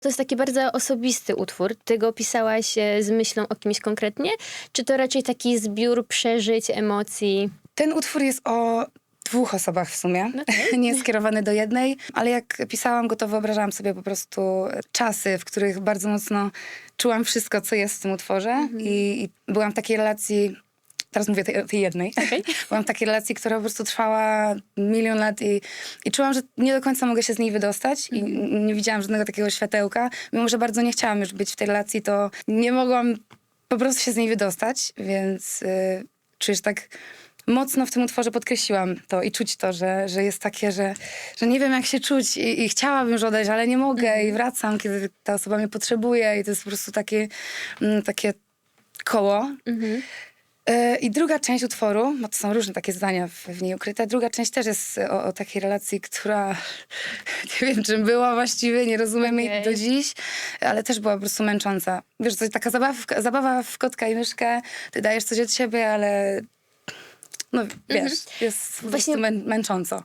To jest taki bardzo osobisty utwór. Ty go pisałaś e, z myślą o kimś konkretnie? Czy to raczej taki zbiór przeżyć, emocji? Ten utwór jest o dwóch osobach w sumie. Nie jest skierowany do jednej, ale jak pisałam go, to wyobrażałam sobie po prostu czasy, w których bardzo mocno czułam wszystko, co jest w tym utworze. I, I byłam w takiej relacji. Teraz mówię tej, tej jednej. Byłam w takiej relacji, która po prostu trwała milion lat i, i czułam, że nie do końca mogę się z niej wydostać i n- nie widziałam żadnego takiego światełka. Mimo, że bardzo nie chciałam już być w tej relacji, to nie mogłam po prostu się z niej wydostać, więc y, czujesz tak mocno w tym utworze podkreśliłam to i czuć to, że, że jest takie, że, że nie wiem jak się czuć i, i chciałabym już odejść, ale nie mogę i wracam, kiedy ta osoba mnie potrzebuje i to jest po prostu takie, mm, takie koło. E, I druga część utworu, bo to są różne takie zdania w, w niej ukryte, druga część też jest o, o takiej relacji, która nie wiem czym była właściwie, nie rozumiem jej Okej. do dziś, ale też była po prostu męcząca. Wiesz, to jest taka zabawa w, zabawa w kotka i myszkę, ty dajesz coś od siebie, ale no wiesz, jest po Właśnie- prostu mę, męcząco.